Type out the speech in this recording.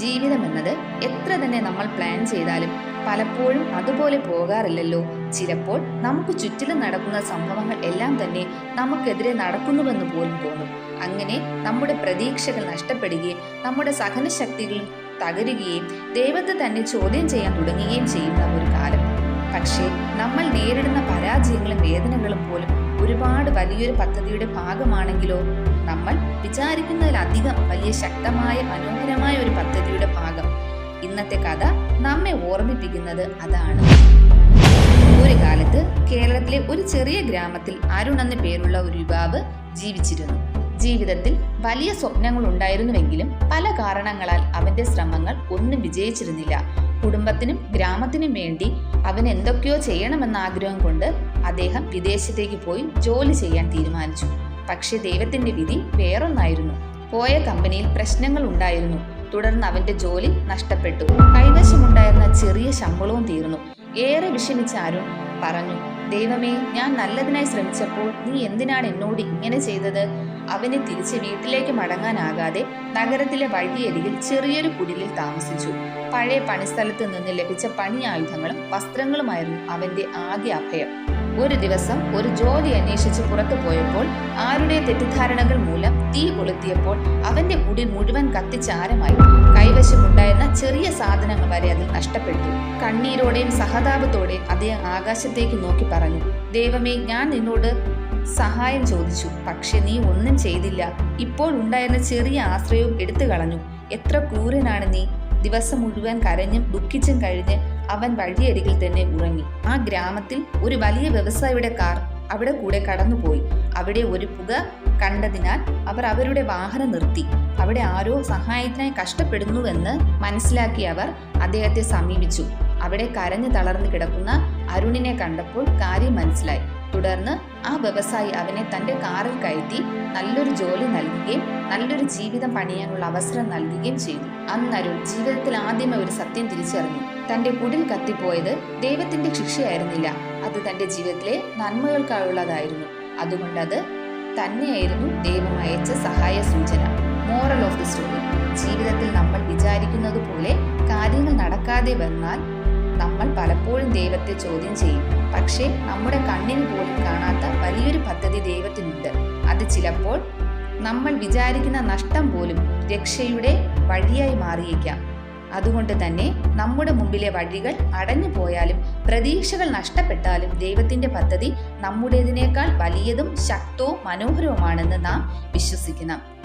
ജീവിതം എന്നത് എത്ര തന്നെ നമ്മൾ പ്ലാൻ ചെയ്താലും പലപ്പോഴും അതുപോലെ പോകാറില്ലല്ലോ. ചിലപ്പോൾ നമുക്ക് ചുറ്റിലും നടക്കുന്ന സംഭവങ്ങൾ എല്ലാം തന്നെ നമുക്കെതിരെ നടക്കുന്നുവെന്ന് പോലും തോന്നും. അങ്ങനെ നമ്മുടെ പ്രതീക്ഷകൾ നഷ്ടപ്പെടുകയും നമ്മുടെ സഹനശക്തികൾ തകരുകയും ദൈവത്തെ തന്നെ ചോദ്യം ചെയ്യാൻ തുടങ്ങുകയും ചെയ്യുന്ന ഒരു കാലം. പക്ഷേ നമ്മൾ നേരിടുന്ന പരാജയങ്ങളും വേദനകളും പോലും ഒരുപാട് വലിയൊരു പദ്ധതിയുടെ ഭാഗമാണെങ്കിലോ? നമ്മൾ വിചാരിക്കുന്നതിലധികം വലിയ ശക്തമായ മനോഹരമായ ഒരു പദ്ധതിയുടെ ഭാഗം. ഇന്നത്തെ കഥ നമ്മെ ഓർമ്മിപ്പിക്കുന്നത് അതാണ്. ഒരു കാലത്ത് കേരളത്തിലെ ഒരു ചെറിയ ഗ്രാമത്തിൽ അരുൺ എന്ന പേരുള്ള ഒരു യുവാവ് ജീവിച്ചിരുന്നു. ജീവിതത്തിൽ വലിയ സ്വപ്നങ്ങൾ ഉണ്ടായിരുന്നുവെങ്കിലും പല കാരണങ്ങളാൽ അവന്റെ ശ്രമങ്ങൾ ഒന്നും വിജയിച്ചിരുന്നില്ല. കുടുംബത്തിനും ഗ്രാമത്തിനും വേണ്ടി അവൻ എന്തൊക്കെയോ ചെയ്യണമെന്ന ആഗ്രഹം കൊണ്ട് അദ്ദേഹം വിദേശത്തേക്ക് പോയി ജോലി ചെയ്യാൻ തീരുമാനിച്ചു. പക്ഷേ ദൈവത്തിന്റെ വിധി വേറൊന്നായിരുന്നു. പോയ കമ്പനിയിൽ പ്രശ്നങ്ങൾ ഉണ്ടായിരുന്നു. തുടർന്ന് അവന്റെ ജോലി നഷ്ടപ്പെട്ടു. കൈവശമുണ്ടായിരുന്ന ചെറിയ ശമ്പളവും തീർന്നു. ഏറെ വിഷമിച്ച അരുൺ പറഞ്ഞു ദൈവമേ ഞാൻ നല്ലതിനായി ശ്രമിച്ചപ്പോൾ നീ എന്തിനാണ് എന്നോട് ഇങ്ങനെ ചെയ്തത്? അവന് തിരിച്ച് വീട്ടിലേക്ക് മടങ്ങാനാകാതെ നഗരത്തിലെ വഴിയരികിൽ ചെറിയൊരു കുടിലിൽ താമസിച്ചു. പഴയ പണിസ്ഥലത്ത് നിന്ന് ലഭിച്ച പണി ആയുധങ്ങളും വസ്ത്രങ്ങളുമായിരുന്നു അവന്റെ ആദ്യ അഭയം. ഒരു ദിവസം ഒരു ജോലി അന്വേഷിച്ച് പുറത്തു പോയപ്പോൾ ആരുടെ തെറ്റിദ്ധാരണകൾ മൂലം തീ കൊളുത്തിയപ്പോൾ അവന്റെ മുടി മുഴുവൻ കത്തിച്ചാരമായി കൈവശമുണ്ടായിരുന്ന ചെറിയ സാധനങ്ങൾ വരെ അതിൽ നഷ്ടപ്പെട്ടു. കണ്ണീരോടെയും സഹതാപത്തോടെ അദ്ദേഹം ആകാശത്തേക്ക് നോക്കി പറഞ്ഞു ദൈവമേ ഞാൻ നിന്നോട് സഹായം ചോദിച്ചു പക്ഷെ നീ ഒന്നും ചെയ്തില്ല. ഇപ്പോൾ ഉണ്ടായിരുന്ന ചെറിയ ആശ്രയവും എടുത്തു കളഞ്ഞു. എത്ര ക്രൂരനാണ് നീ. ദിവസം മുഴുവൻ കരഞ്ഞും ദുഃഖിച്ചും കഴിഞ്ഞ് അവൻ വഴിയരികിൽ തന്നെ ഉറങ്ങി. ആ ഗ്രാമത്തിൽ ഒരു വലിയ വ്യവസായിയുടെ കാർ അവിടെ കൂടെ കടന്നുപോയി. അവിടെ ഒരു പുക കണ്ടതിനാൽ അവർ അവരുടെ വാഹനം നിർത്തി. അവിടെ ആരോ സഹായത്തിനായി കഷ്ടപ്പെടുന്നുവെന്ന് മനസ്സിലാക്കി അവർ അദ്ദേഹത്തെ സമീപിച്ചു. അവിടെ കരഞ്ഞു തളർന്നു കിടക്കുന്ന അരുണിനെ കണ്ടപ്പോൾ കാര്യം മനസ്സിലായി. തുടർന്ന് ആ വ്യവസായി അവനെ തന്റെ കാറിൽ കയറ്റി നല്ലൊരു ജോലി നൽകുകയും നല്ലൊരു ജീവിതം പണിയാനുള്ള അവസരം നൽകുകയും ചെയ്തു. അന്ന് അരുൺ ജീവിതത്തിൽ ആദ്യമേ ഒരു സത്യം തിരിച്ചറിഞ്ഞു. തന്റെ കുടിൽ കത്തിപ്പോയത് ദൈവത്തിന്റെ ശിക്ഷയായിരുന്നില്ല. അത് തന്റെ ജീവിതത്തിലെ നന്മകൾക്കായുള്ളതായിരുന്നു. അതുകൊണ്ട് അത് തന്നെയായിരുന്നു ദൈവം അയച്ച സഹായ സൂചന. മോറൽ ഓഫ് ദി സ്റ്റോറി ജീവിതത്തിൽ നമ്മൾ വിചാരിക്കുന്നത് പോലെ കാര്യങ്ങൾ നടക്കാതെ വന്നാൽ നമ്മൾ പലപ്പോഴും ദൈവത്തെ ചോദ്യം ചെയ്യും. പക്ഷേ നമ്മുടെ കണ്ണിന് പോലും കാണാത്ത വലിയൊരു പദ്ധതി ദൈവത്തിനുണ്ട്. അത് ചിലപ്പോൾ നമ്മൾ വിചാരിക്കുന്ന നഷ്ടം പോലും രക്ഷയുടെ വഴിയായി മാറിയേക്കാം. അതുകൊണ്ട് തന്നെ നമ്മുടെ മുമ്പിലെ വഴികൾ അടഞ്ഞു പോയാലും പ്രതീക്ഷകൾ നഷ്ടപ്പെട്ടാലും ദൈവത്തിന്റെ പദ്ധതി നമ്മുടേതിനേക്കാൾ വലിയതും ശക്തവും മനോഹരവുമാണെന്ന് നാം വിശ്വസിക്കണം.